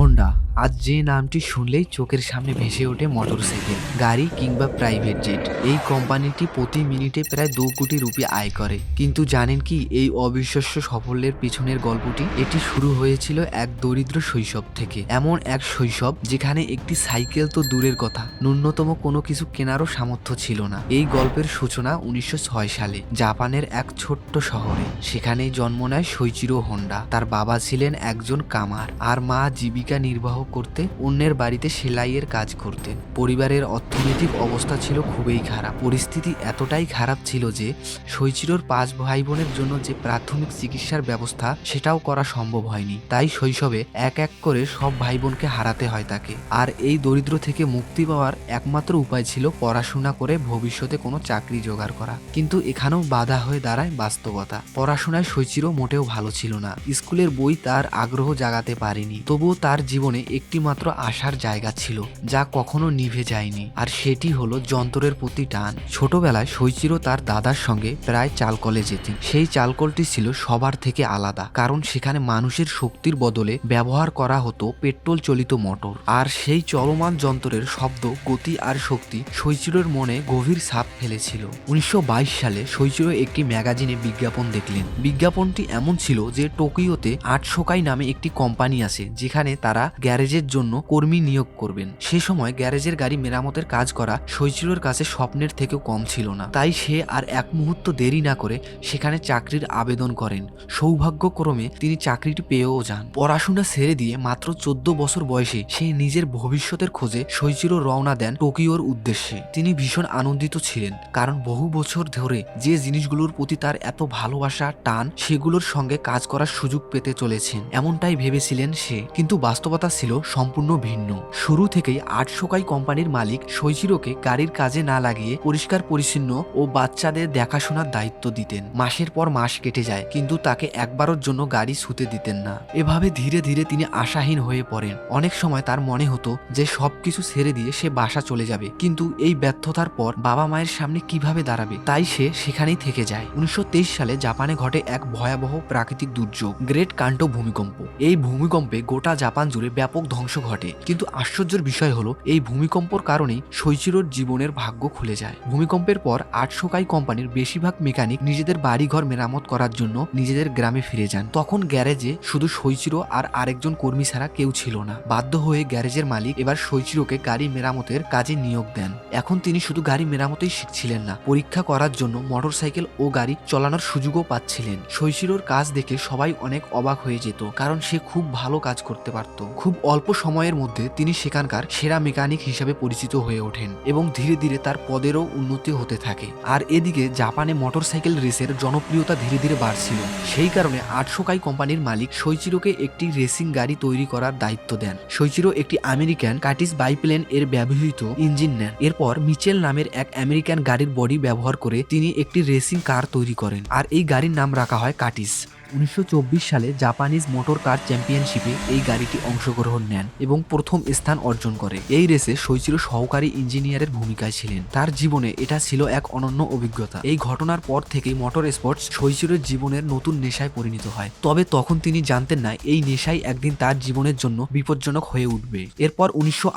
Honda আজ যে নামটি শুনলেই চোখের সামনে ভেসে ওঠে মোটরসাইকেল, গাড়ি কিংবা প্রাইভেট জেট। এই কোম্পানিটি প্রতি মিনিটে প্রায় দু কোটি রুপি আয় করে। কিন্তু জানেন কি এই অবিশ্বাস্য সাফল্যের পিছনের গল্পটি? এটি শুরু হয়েছিল এক দরিদ্র শৈশব থেকে। এমন এক শৈশব যেখানে একটি সাইকেল তো দূরের কথা, ন্যূনতম কোনো কিছু কেনারও সামর্থ্য ছিল না। এই গল্পের সূচনা উনিশশো ছয় সালে জাপানের এক ছোট্ট শহরে। সেখানেই জন্ম নেয় শৈচিরো হোন্ডা। তার বাবা ছিলেন একজন কামার। আর মা জীবিকা নির্বাহ করতে, অন্যের বাড়িতে সেলাইয়ের কাজ করতেন। পরিবারের অর্থনৈতিক অবস্থা ছিল খুবই খারাপ। পরিস্থিতি এতটাই খারাপ ছিল যে শৈচিরোর পাঁচ ভাই বোনের জন্য যে প্রাথমিক চিকিৎসার ব্যবস্থা, সেটাও করা সম্ভব হয়নি। তাই শৈশবে এক এক করে সব ভাই বোনকে হারাতে হয় তাকে। আর এই দরিদ্র থেকে মুক্তি পাওয়ার একমাত্র উপায় ছিল পড়াশোনা করে ভবিষ্যতে কোনো চাকরি জোগাড় করা। কিন্তু এখানেও বাধা হয়ে দাঁড়ায় বাস্তবতা। পড়াশোনায় শৈচিরও মোটেও ভালো ছিল না। স্কুলের বই তার আগ্রহ জাগাতে পারেনি। তবুও তার জীবনে একটি মাত্র আশার জায়গা ছিল, যা কখনো নিভে যায়নি। আর সেটি হলো যন্ত্রের প্রতি টান। ছোটবেলায় শৈচিরও তার দাদার সঙ্গে প্রায় চালকলে যেতেন। সেই চালকলটি ছিল সবার থেকে আলাদা, কারণ সেখানে মানুষের শক্তির বদলে ব্যবহার করা হতো পেট্রোল চালিত মোটর। আর সেই চলমান যন্ত্রের শব্দ, গতি আর শক্তি শৈচিরোর মনে গভীর ছাপ ফেলেছিল। উনিশশো বাইশ সালে শৈচিরো একটি ম্যাগাজিনে বিজ্ঞাপন দেখলেন। বিজ্ঞাপনটি এমন ছিল যে টোকিওতে আটশোকাই নামে একটি কোম্পানি আছে, যেখানে তারা গ্যারেজের জন্য কর্মী নিয়োগ করবেন। সে সময় গ্যারেজের গাড়ি মেরামতের কাজ করা শৈচিরোর কাছে স্বপ্নের থেকেও কম ছিল না। তাই সে আর এক মুহূর্ত দেরি না করে সেখানে চাকরির আবেদন করেন। সৌভাগ্যক্রমে তিনি চাকরিটি পেয়েও যান। পড়াশোনা ছেড়ে দিয়ে মাত্র চোদ্দ বছর বয়সে সে নিজের ভবিষ্যতের খোঁজে শৈচিরো রওনা দেন টোকিওর উদ্দেশ্যে। তিনি ভীষণ আনন্দিত ছিলেন, কারণ বহু বছর ধরে যে জিনিসগুলোর প্রতি তার এত ভালোবাসা, টান, সেগুলোর সঙ্গে কাজ করার সুযোগ পেতে চলেছেন, এমনটাই ভেবেছিলেন সে। কিন্তু বাস্তবতা ছিল সম্পূর্ণ ভিন্ন। শুরু থেকেই আটশোকাই কোম্পানির মালিক শৈচিরোকে গাড়ির কাজে না লাগিয়ে পরিষ্কার, পরিচ্ছন্ন ও বাচ্চাদের দেখাশোনার দায়িত্ব দিতেন। মাসের পর মাস কেটে যায়, কিন্তু তাকে একবারের জন্য গাড়ি ছুতে দিতেন না। এভাবে ধীরে ধীরে তিনি আশাহীন হয়ে পড়েন। অনেক সময় তার মনে হতো যে সবকিছু ছেড়ে দিয়ে সে বাসা চলে যাবে। কিন্তু এই ব্যর্থতার পর বাবা মায়ের সামনে কীভাবে দাঁড়াবে, তাই সে সেখানেই থেকে যায়। উনিশশো তেইশ সালে জাপানে ঘটে এক ভয়াবহ প্রাকৃতিক দুর্যোগ, গ্রেট কান্টো ভূমিকম্প। এই ভূমিকম্পে গোটা জাপান জুড়ে ব্যাপক ধ্বংস ঘটে। কিন্তু আশ্চর্যের বিষয় হলো, এই ভূমিকম্পর কারণেই শৈচিরোর জীবনের ভাগ্য খুলে যায়। ভূমিকম্পের পর আটশোকাই কোম্পানির বেশিরভাগ মেকানিক নিজেদের বাড়িঘর মেরামত করার জন্য নিজেদের গ্রামে ফিরে যান। তখন গ্যারেজে শুধু শৈচিরো আর আরেকজন কর্মী ছাড়া কেউ ছিল না। বাধ্য হয়ে গ্যারেজের মালিক এবার শৈচিরোকে গাড়ি মেরামতের কাজে নিয়োগ দেন। এখন তিনি শুধু গাড়ি মেরামতেই শিখছিলেন না, পরীক্ষা করার জন্য মোটরসাইকেল ও গাড়ি চালানোর সুযোগও পাচ্ছিলেন। শৈশিরোর কাজ দেখে সবাই অনেক অবাক হয়ে যেত, কারণ সে খুব ভালো কাজ করতে পারত। খুব অল্প সময়ের মধ্যে তিনি সেখানকার সেরা মেকানিক হিসেবে পরিচিত হয়ে ওঠেন এবং ধীরে ধীরে তার পদেরও উন্নতি হতে থাকে। আর এদিকে জাপানে মোটরসাইকেল রেসের জনপ্রিয়তা ধীরে ধীরে বাড়ছিল। সেই কারণে আটশোকাই কোম্পানির মালিক শৈচিরোকে একটি রেসিং গাড়ি তৈরি করার দায়িত্ব দেন। শৈচিরো একটি আমেরিকান কাটিস বাইপ্লেন এর ব্যবহৃত ইঞ্জিন নেন। এরপর মিচেল নামের এক আমেরিকান গাড়ির বডি ব্যবহার করে তিনি একটি রেসিং কার তৈরি করেন। আর এই গাড়ির নাম রাখা হয় কাটিস। উনিশশো চব্বিশ সালে জাপানিজ মোটর কার চ্যাম্পিয়নশিপে এই গাড়িটি অংশগ্রহণ নেন এবং প্রথম স্থান অর্জন করে। এই রেসে শৈচির সহকারী ইঞ্জিনিয়ারের ভূমিকায় ছিলেন। তার জীবনে এটা ছিল এক অনন্য অভিজ্ঞতা। এই ঘটনার পর থেকেই মোটর স্পোর্টস শৈচিরের জীবনের নতুন নেশায় পরিণত হয়। তবে তখন তিনি জানতেন না, এই নেশাই একদিন তার জীবনের জন্য বিপজ্জনক হয়ে উঠবে। এরপর উনিশশো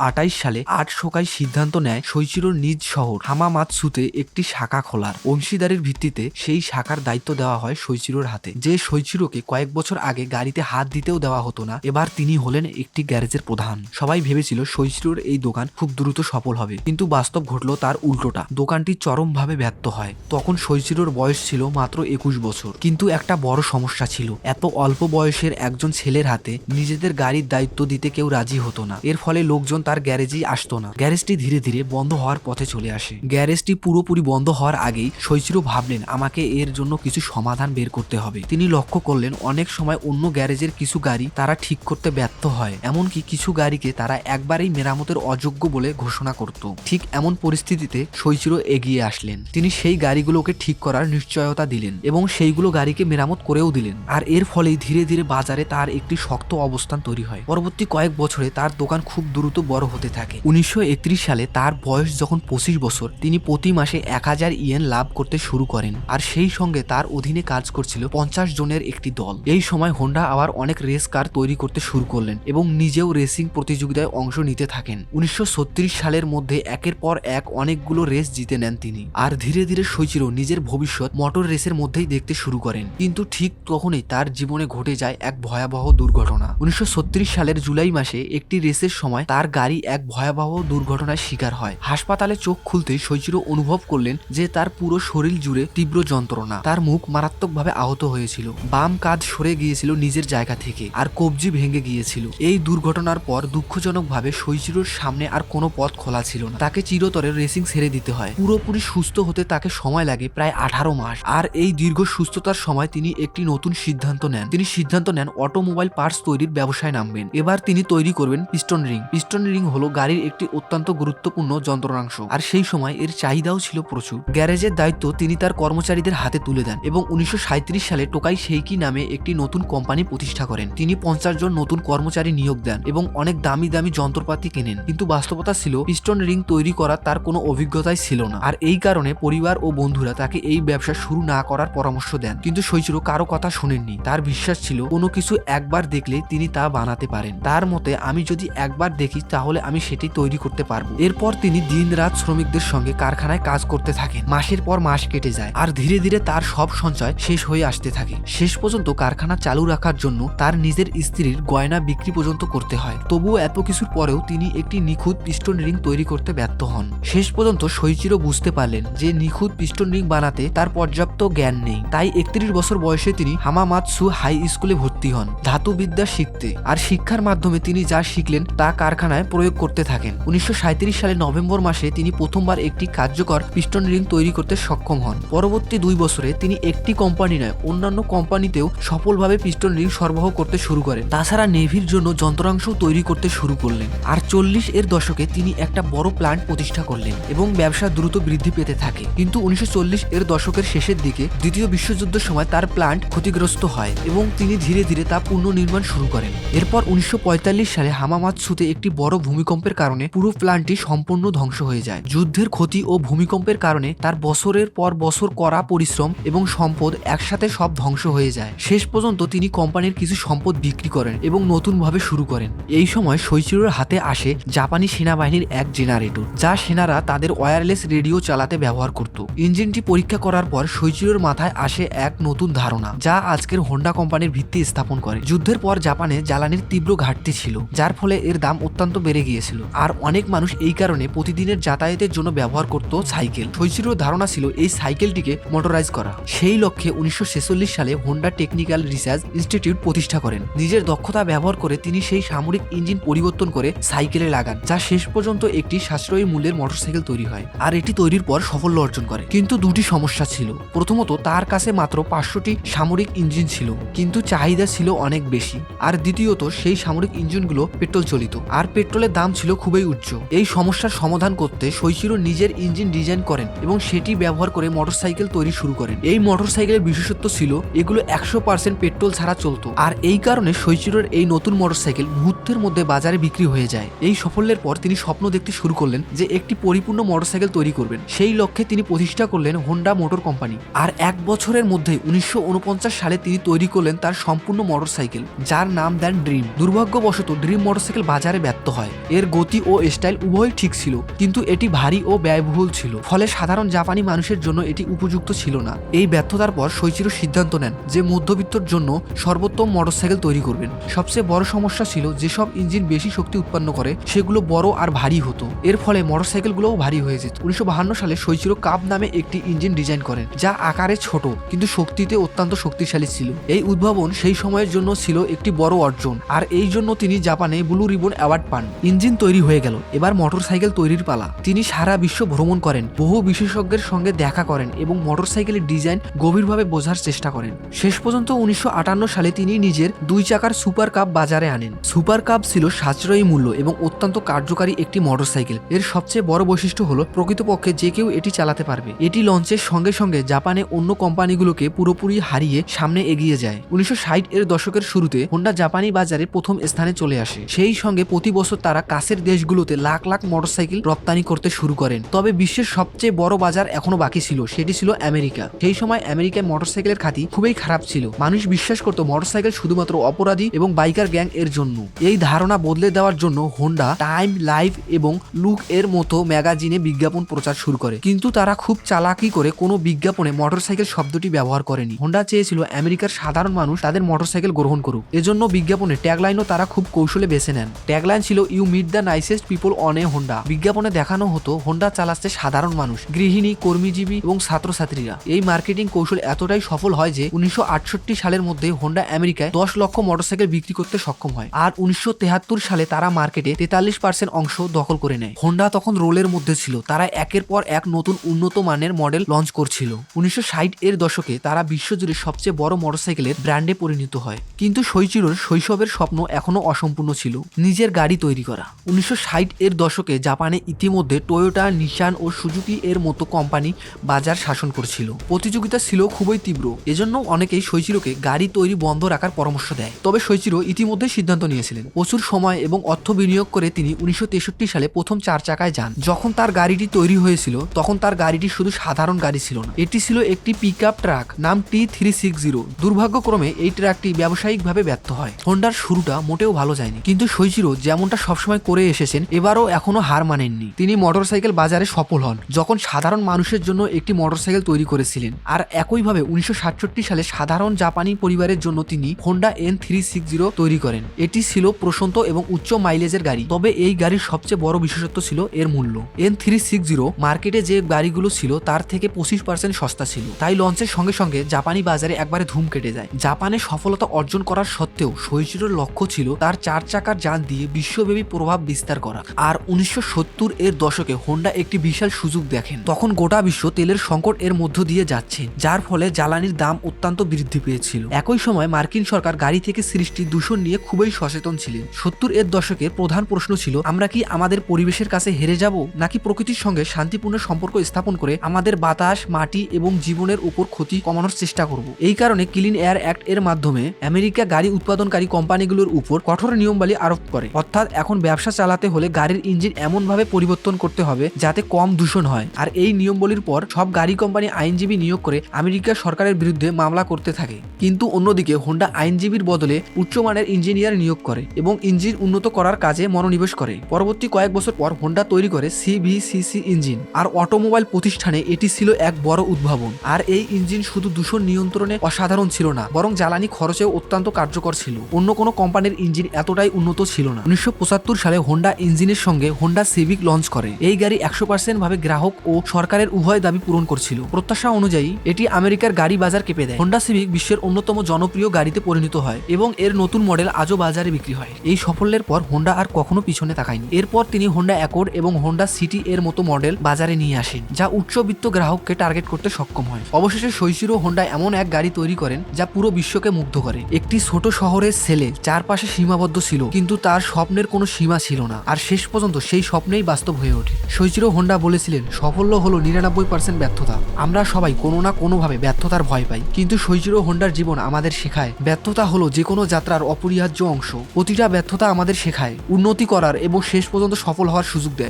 সালে আট শোকায় সিদ্ধান্ত নেয় শৈচিরোর নিজ শহর হামামাতসুতে একটি শাখা খোলার। অংশীদারির ভিত্তিতে সেই শাখার দায়িত্ব দেওয়া হয় শৈচিরোর হাতে। যে শৈচিরোকে কয়েক বছর আগে গাড়িতে হাত দিতেও দেওয়া হতো না। এবার তিনি হলেন একটি গ্যারেজের প্রধান। সবাই ভেবেছিল শৈচিরোর এই দোকান খুব দ্রুত সফল হবে, কিন্তু বাস্তব ঘটলো তার উল্টোটা। দোকানটি চরমভাবে ব্যর্থ হয়। তখন শৈচিরোর বয়স ছিল মাত্র একুশ বছর। কিন্তু একটা বড় সমস্যা ছিল। এত অল্প বয়সের একজন ছেলের হাতে নিজেদের গাড়ির দায়িত্ব দিতে কেউ রাজি হতো না। এর ফলে লোকজন তার গ্যারেজেই আসতো না। গ্যারেজটি ধীরে ধীরে বন্ধ হওয়ার পথে চলে আসে। গ্যারেজটি পুরোপুরি বন্ধ হওয়ার আগেই শৈচিরো ভাবলেন, আমাকে এর জন্য কিছু সমাধান বের করতে হবে। তিনি লক্ষ্য করলেন অনেক সময় অন্য গ্যারেজের কিছু গাড়ি তারা ঠিক করতে ব্যর্থ হয়। এমনকি কিছু গাড়িকে তারা একবারেই মেরামতের অযোগ্য বলে ঘোষণা করত। ঠিক এমন পরিস্থিতিতে শৈচিরো এগিয়ে আসলেন। তিনি সেই গাড়িগুলোকে ঠিক করার নিশ্চয়তা দিলেন এবং সেইগুলো গাড়িকে মেরামত করেও দিলেন। আর এর ফলেই ধীরে ধীরে বাজারে তার একটি শক্ত অবস্থান তৈরি হয়। পরবর্তী কয়েক বছরে তার দোকান খুব দ্রুত বড় হতে থাকে। উনিশশো একত্রিশ সালে তার বয়স যখন পঁচিশ বছর, তিনি প্রতি মাসে এক হাজার ইয়েন লাভ করতে শুরু করেন। আর সেই সঙ্গে তার অধীনে কাজ করছিল পঞ্চাশ জনের একটি দল। এই সময় হোন্ডা আবার অনেক রেস কার তৈরি করতে শুরু করলেন এবং নিজেও রেসিং প্রতিযোগিতায় অংশ নিতে থাকেন। উনিশশো ছত্রিশ সালের মধ্যে একের পর এক অনেকগুলো রেস জিতে নেন তিনি। আর ধীরে ধীরে সইচিরো নিজের ভবিষ্যৎ মোটর রেসের মধ্যেই দেখতে শুরু করেন। কিন্তু ঠিক তখনই তার জীবনে ঘটে যায় এক ভয়াবহ দুর্ঘটনা। উনিশশো ছত্রিশ সালের জুলাই মাসে একটি রেসের সময় তার গাড়ি এক ভয়াবহ দুর্ঘটনায় শিকার হয়। হাসপাতালে চোখ খুলতেই সইচিরো অনুভব করলেন যে তার পুরো শরীর জুড়ে তীব্র যন্ত্রণা। তার মুখ মারাত্মকভাবে আহত হয়েছিল। বাম কাঁধ সরে গিয়েছিল নিজের জায়গা থেকে, আর কবজি ভেঙে গিয়েছিল। এই দুর্ঘটনার পর দুঃখজনকভাবে সইচিরোর সামনে আর কোনো পথ খোলা ছিল না। তাকে চিরতরে রেসিং ছেড়ে দিতে হয়। পুরোপুরি সুস্থ হতে তাকে সময় লাগে প্রায় আঠারো মাস। আর এই দীর্ঘ সুস্থতার সময় তিনি একটি নতুন সিদ্ধান্ত নেন। তিনি সিদ্ধান্ত নেন অটোমোবাইল পার্টস তৈরির ব্যবসায় নামবেন। এবার তিনি তৈরি করবেন পিস্টন রিং। পিস্টন রিং হলো গাড়ির একটি অত্যন্ত গুরুত্বপূর্ণ যন্ত্রাংশ আর সেই সময় এর চাহিদাও ছিল প্রচুর। গ্যারেজের দায়িত্ব তিনি তার কর্মচারীদের হাতে তুলে দেন এবং উনিশশো সাঁইত্রিশ সালে টোকাই সেইকি নামে একটি নতুন কোম্পানি প্রতিষ্ঠা করেন। তিনি পঞ্চাশ জন নতুন কর্মচারী নিয়োগ দেন এবং অনেক দামি দামি যন্ত্রপাতি কেনেন। কিন্তু বাস্তবতা ছিল, পিস্টন রিং তৈরি করার তার কোনো অভিজ্ঞতাই ছিল না। আর এই কারণে পরিবার ও বন্ধুরা তাকে এই ব্যবসা শুরু না করার পরামর্শ দেন। কিন্তু সৈচিরো কারও কথা শোনেননি। তার বিশ্বাস ছিল, কোনো কিছু একবার দেখলে তিনি তা বানাতে পারেন। তার মতে, আমি যদি একবার দেখি, তাহলে আমি সেটি তৈরি করতে পারব। এরপর তিনি দিন রাত শ্রমিকদের সঙ্গে কারখানায় কাজ করতে থাকেন। মাসের পর মাস কেটে যায়, আর ধীরে ধীরে তার সব সঞ্চয় শেষ হয়ে আসতে থাকে। শেষ পর্যন্ত কারখানা চালু রাখার জন্য তার নিজের স্ত্রীর গয়না বিক্রি পর্যন্ত করতে হয়। তবুও এত কিছুর পরেও তিনি একটি নিখুঁত পিস্টন রিং তৈরি করতে ব্যর্থ হন। শেষ পর্যন্ত সৈচিরও বুঝতে পারলেন যে নিখুঁত পিস্টন রিং বানাতে তার পর্যাপ্ত জ্ঞান নেই। তাই একত্রিশ বছর বয়সে তিনি হামামাতসু হাই স্কুলে ভর্তি হন, ধাতুবিদ্যা শিখতে। আর শিক্ষার মাধ্যমে তিনি যা শিখলেন তা কারখানায় প্রয়োগ করতে থাকেন। উনিশশো সালে নভেম্বর মাসে তিনি প্রথমবার একটি কার্যকর পিস্টন রিং তৈরি করতে সক্ষম হন। পরবর্তী দুই বছরে তিনি একটি কোম্পানি নয়, অন্যান্য কোম্পানিতেও সফলভাবে পিস্টন রিং সরবরাহ করতে শুরু করেন। তাছাড়া নেভির জন্য যন্ত্রাংশ তৈরি করতে শুরু করলেন। আর চল্লিশ এর দশকে তিনি একটা বড় প্ল্যান্ট প্রতিষ্ঠা করলেন এবং ব্যবসা দ্রুত বৃদ্ধি পেতে থাকে। কিন্তু উনিশশো চল্লিশ এর দশকের শেষের দিকে দ্বিতীয় বিশ্বযুদ্ধের সময় তার প্ল্যান্ট ক্ষতিগ্রস্ত হয় এবং তিনি ধীরে ধীরে তা পুনর্নির্মাণ শুরু করেন। এরপর উনিশশো পঁয়তাল্লিশ সালে হামামাতসুতে একটি বড় ভূমিকম্পের কারণে পুরো প্ল্যান্টটি সম্পূর্ণ ধ্বংস হয়ে যায়। যুদ্ধের ক্ষতি ও ভূমিকম্পের কারণে তার বছরের পর বছর করা পরিশ্রম এবং সম্পদ একসাথে সব ধ্বংস হয়ে যায়। শেষ পর্যন্ত তিনি কোম্পানির কিছু সম্পদ বিক্রি করেন এবং নতুনভাবে শুরু করেন। এই সময় শৈচিরোর হাতে আসে জাপানি সেনাবাহিনীর এক জেনারেটর, যা সেনারা তাদের ওয়্যারলেস রেডিও চালাতে ব্যবহার করত। ইঞ্জিনটি পরীক্ষা করার পর শৈচিরোর মাথায় আসে এক নতুন ধারণা, যা আজকের হোন্ডা কোম্পানির ভিত্তি স্থাপন করে। যুদ্ধের পর জাপানে জ্বালানির তীব্র ঘাটতি ছিল, যার ফলে এর দাম অত্যন্ত বেড়ে গিয়েছিল। আর অনেক মানুষ এই কারণে প্রতিদিনের যাতায়াতের জন্য ব্যবহার করত সাইকেল। শৈচিরোর ধারণা ছিল এই সাইকেলটিকে মোটরাইজ করা। সেই লক্ষ্যে উনিশশো ছেচল্লিশ সালে হোন্ডা টেকনিক্যাল রিসার্চ ইনস্টিটিউট প্রতিষ্ঠা করেন। নিজের দক্ষতা ব্যবহার করে তিনি সেই সামরিক ইঞ্জিন পরিবর্তন করে সাইকেলে লাগান, যা শেষ পর্যন্ত একটি সাশ্রয়ী মূল্যের মোটরসাইকেল তৈরি হয় আর এটি তৈরির পর সাফল্য অর্জন করে। কিন্তু দুটি সমস্যা ছিল। প্রথমত, তার কাছে মাত্র পাঁচশোটি সামরিক ইঞ্জিন ছিল, কিন্তু চাহিদা ছিল অনেক বেশি। আর দ্বিতীয়ত, সেই সামরিক ইঞ্জিনগুলো পেট্রোল চালিত, আর পেট্রোলের দাম ছিল খুবই উচ্চ। এই সমস্যার সমাধান করতে শৈশিরো নিজের ইঞ্জিন ডিজাইন করেন এবং সেটি ব্যবহার করে মোটরসাইকেল তৈরি শুরু করেন। এই মোটরসাইকেলের বিশেষত্ব ছিল, এগুলো একশো পার্সেন্ট পেট্রোল ছাড়া চলতো। আর এই কারণে শৈশিরোর এই নতুন মোটরসাইকেল মুহূর্তের মধ্যে বাজারে বিক্রি হয়ে যায়। এই সাফল্যের পর তিনি স্বপ্ন দেখতে শুরু করলেন যে একটি পরিপূর্ণ মোটরসাইকেল তৈরি করবেন। সেই লক্ষ্যে তিনি প্রতিষ্ঠা করলেন হোন্ডা মোটর কোম্পানি আর এক বছরের মধ্যে উনিশশো উনপঞ্চাশ সালে তিনি তৈরি করলেন তার সম্পূর্ণ মোটরসাইকেল, যার নাম দেন ড্রিম দুর্ভাগ্যবশত ড্রিম মোটরসাইকেল বাজারে ব্যর্থ হয়। এর গতি ও স্টাইল উভয়ই ঠিক ছিল, কিন্তু এটি ভারী ও ব্যয়বহুল ছিল। ফলে সাধারণ জাপানি মানুষের জন্য এটি উপযুক্ত ছিল না। এই ব্যর্থতার পর শৈচিরো সিদ্ধান্ত নেন যে মধ্যবিত্তর জন্য সর্বোত্তম মোটরসাইকেল তৈরি করবেন। সবচেয়ে বড় সমস্যা ছিল যেসব ইঞ্জিন বেশি শক্তি উৎপন্ন করে, সেগুলো বড় আর ভারী হতো। এর ফলে মোটরসাইকেলগুলোও ভারী হয়ে যেত। উনিশশো সালে শৈচিরো কাপ নামে একটি ইঞ্জিন ডিজাইন করেন, যা আকারে ছোট, কিন্তু শক্তিতে অত্যন্ত শক্তিশালী ছিল। এই উদ্ভাবন সেই সময়ের জন্য ছিল একটি বড় অর্জন, আর এই জন্য তিনি জাপানে ব্লু রিবন অ্যাওয়ার্ড পান। ইঞ্জিন তৈরি হয়ে গেল, এবার মোটরসাইকেল তৈরির পালা। তিনি সারা বিশ্ব ভ্রমণ করেন, বহু বিশেষজ্ঞের সঙ্গে দেখা করেন এবং মোটরসাইকেলের ডিজাইন গভীরভাবে বোঝার চেষ্টা করেন। শেষ পর্যন্ত উনিশশো আটান্ন সালে তিনি নিজের দুই চাকার সুপার কাপ বাজারে আনেন। সুপার কাপ ছিল সাশ্রয়ী মূল্য এবং অত্যন্ত কার্যকারী একটি মোটরসাইকেল। এর সবচেয়ে বড় বৈশিষ্ট্য হলো, প্রকৃতপক্ষে যে কেউ এটি চালাতে পারবে। এটি লঞ্চের সঙ্গে সঙ্গে জাপানে অন্য কোম্পানিগুলোকে পুরোপুরি হারিয়ে সামনে এগিয়ে যায়। উনিশশো ষাট এর দশকের শুরুতে হোন্ডা জাপানি বাজারে প্রথম স্থানে চলে আসে। সেই সঙ্গে প্রতি বছর তারা কাছের দেশগুলোতে লাখ লাখ মোটরসাইকেল রপ্তানি করতে শুরু করেন। তবে বিশ্বের সবচেয়ে বড় বাজার এখনও বাকি ছিল, সেটি ছিল আমেরিকা। সেই সময় আমেরিকায় মোটরসাইকেলের খাতি খুবই খারাপ ছিল। মানুষ বিশ্বাস করতো মোটরসাইকেল শুধুমাত্র অপরাধী এবং বাইকার গ্যাং এর জন্য। এই ধারণা বদলে দেওয়ার জন্য হোন্ডা টাইম লাইফ এবং লুক এর মতো ম্যাগাজিনে বিজ্ঞাপন প্রচার শুরু করে। কিন্তু তারা খুব চালাকি করে কোনো বিজ্ঞাপনে মোটরসাইকেল শব্দটি ব্যবহার করেনি। হোন্ডা চেয়েছিল আমেরিকার সাধারণ মানুষ তাদের মোটরসাইকেল গ্রহণ করুক। এজন্য বিজ্ঞাপনে ট্যাগলাইনও তারা খুব কৌশলে বেছে নেন। ট্যাগলাইন ছিল you meet the nicest people on a Honda বিজ্ঞাপনে দেখানো হতো হোন্ডা চালাচ্ছে সাধারণ মানুষ, গৃহিণী, কর্মীজীবী এবং ছাত্রছাত্রীরা। এই মার্কেটিং কৌশল এতটাই সফল হয় যে উনিশশো সালের মধ্যে হোন্ডা আমেরিকায় দশ লক্ষ মোটরসাইকেল বিক্রি করতে সক্ষম হয়। আর উনিশশো সালে তারা মার্কেটে তেতাল্লিশ পার্সেন্ট অংশ দখল করে নেয়। হোন্ডা তখন রোলের মধ্যে ছিল। তারা একের পর এক নতুন উন্নত মানের মডেল লঞ্চ করছিল। উনিশশো এর দশকে তারা বিশ্বজুড়ে সবচেয়ে বড় মোটরসাইকেলের ব্র্যান্ডে পরিণত হয়। কিন্তু শৈচিরোর শৈশবের স্বপ্ন এখনও অসম্পূর্ণ ছিল। নিজের গাড়ি তৈরি করা। উনিশশো ষাট এর দশকে জাপানে ইতিমধ্যে টয়োটা নিশান ও সুজুকি এর মতো কোম্পানি বাজার শাসন করছিল। প্রতিযোগিতা ছিল খুবই তীব্র। এজন্য অনেকেই শৈচিরোকে গাড়ি তৈরি বন্ধ রাখার পরামর্শ দেয়। তবে শৈচিরো ইতিমধ্যে সিদ্ধান্ত নিয়েছিলেন। প্রচুর সময় এবং অর্থ বিনিয়োগ করে তিনি উনিশশো তেষট্টি সালে প্রথম চার চাকায় যান। যখন তার গাড়িটি তৈরি হয়েছিল, তখন তার গাড়িটি শুধু সাধারণ গাড়ি ছিল না। এটি ছিল একটি পিক আপ ট্রাক, নাম টি থ্রি সিক্স জিরো। দুর্ভাগ্যক্রমে এই ট্রাকটি ব্যবসায়িকভাবে ব্যর্থ হয়। হোন্ডার শুরুটা মোটেও ভালো যায়নি। কিন্তু শৈচিরো যেমনটা সবসময় করে এসেছেন, এবারও এখনও হার মানেননি। তিনি মোটরসাইকেল বাজারে সফল হন। যখন সাধারণ মানুষের জন্য একটি মোটরসাইকেল তৈরি করেছিলেন, আর একইভাবে উনিশশো সাতষট্টি সালে সাধারণ জাপানি পরিবারের জন্য তিনি Honda N three six zero তৈরি করেন। এটি ছিল প্রশন্ত এবং উচ্চ মাইলেজের গাড়ি। তবে এই গাড়ির সবচেয়ে বড় বিশেষত্ব ছিল এর মূল্য। এন থ্রি সিক্স জিরো মার্কেটে যে গাড়িগুলো ছিল তার থেকে পঁচিশ পার্সেন্ট সস্তা ছিল। তাই লঞ্চের সঙ্গে সঙ্গে জাপানি বাজারে একবারে ধুম কেটে যায়। জাপানে সফলতা অর্জন করার সত্ত্বেও শৈশিরোর লক্ষ্য ছিল তার চার চাকার যান দিয়ে বিশ্বব্যাপী প্রভাব বিস্তার করা। আর উনিশশো সত্তর এর দশকে হোন্ডা একটি বিশাল সুযোগ দেখেন। তখন গোটা বিশ্ব তেলের সংকট এর মধ্য দিয়ে যাচ্ছে, যার ফলে জ্বালানির দাম অত্যন্ত বৃদ্ধি পেয়েছিল। একই সময় মার্কিন সরকার গাড়ি থেকে সৃষ্টি দূষণ নিয়ে খুবই সচেতন ছিলেন। সত্তর এর দশকের প্রধান প্রশ্ন ছিল, আমরা কি আমাদের পরিবেশের কাছে হেরে যাব, নাকি প্রকৃতির সঙ্গে শান্তিপূর্ণ সম্পর্ক স্থাপন করে আমাদের বাতাস, মাটি এবং জীবনের উপর ক্ষতি কমানোর চেষ্টা করব? এই কারণে ক্লিন এয়ার অ্যাক্ট এর মাধ্যমে আমেরিকা গাড়ি উৎপাদনকারী কোম্পানিগুলোর উপর কঠোর নিয়মবালি আরোপ করে। অর্থাৎ এখন ব্যবসা চালাতে হলে গাড়ির ইঞ্জিন এমনভাবে পরিবর্তন করতে হবে যাতে কম দূষণ হয়। আর এই নিয়মবলির পর সব গাড়ি কোম্পানি আইনজীবী নিয়োগ করে আমেরিকা সরকারের বিরুদ্ধে মামলা করতে থাকে। কিন্তু অন্যদিকে হোন্ডা আইনজীবীর বদলে উচ্চমানের ইঞ্জিনিয়ার নিয়োগ করে এবং ইঞ্জিন উন্নত করার কাজে মনোনিবেশ করে। পরবর্তী কয়েক বছর পর হোন্ডা তৈরি করে সিভিসিসি ইঞ্জিন। আর অটোমোবাইল প্রতিষ্ঠানে এটি ছিল এক বড় উদ্ভাবন। আর এই ইঞ্জিন শুধু দূষণ নিয়ন্ত্রণে অসাধারণ ছিল না, বরং জ্বালানি খরচেও অত্যন্ত কার্যকর ছিল। অন্য কোনো কোম্পানির ইঞ্জিন এতটাই উন্নত ছিল না। উনিশশো পঁচাত্তর সালে হোন্ডা ইঞ্জিনের সঙ্গে হোন্ডা সিভিক লঞ্চ করে। এই গাড়ি একশো পার্সেন্ট ভাবে গ্রাহক ও সরকারের উভয় দাবি পূরণ করছিল। প্রত্যাশা অনুযায়ী এটি আমেরিকার গাড়ি বাজার কেঁপে দেয়। হোন্ডা সিভিক বিশ্বের অন্যতম জনপ্রিয় গাড়িতে পরিণত হয় এবং এর নতুন মডেল আজও বাজারে বিক্রি হয়। এই সাফল্যের পর হোন্ডা আর কখনো পিছনে তাকায়নি। এরপর তিনি হোন্ডা অ্যাকর্ড এবং হোন্ডা সিটি এর মতো মডেল বাজারে নিয়ে আসেন, যা উচ্চবিত্ত গ্রাহককে টার্গেট করতে সক্ষম হয়। অবশেষে শৈশিরো হোন্ডা এমন এক গাড়ি তৈরি করেন, যা পুরো বিশ্বকে মুগ্ধ করে। একটি ছোট শহরের ছেলে চারপাশে সীমাবদ্ধ ছিল, কিন্তু তার স্বপ্নের কোনো সীমা ছিল না, আর শেষ পর্যন্ত সেই স্বপ্নেই বাস্তব হয়ে ওঠে। শৈচিরো হোন্ডা বলেছিলেন, সাফল্য হলো নিরানব্বই পার্সেন্ট ব্যর্থতা। আমরা সবাই কোনো না কোনোভাবে ব্যর্থতার ভয় পাই, কিন্তু শৈচিরো হোন্ডার জীবন আমাদের শেখায়। ব্যর্থতা হলো যে কোনো যাত্রার অপরিহার্য অংশ। প্রতিটা ব্যর্থতা আমাদের শেখায়। উন্নতি করার এবং শেষ পর্যন্ত সফল হওয়ার সুযোগ দেয়।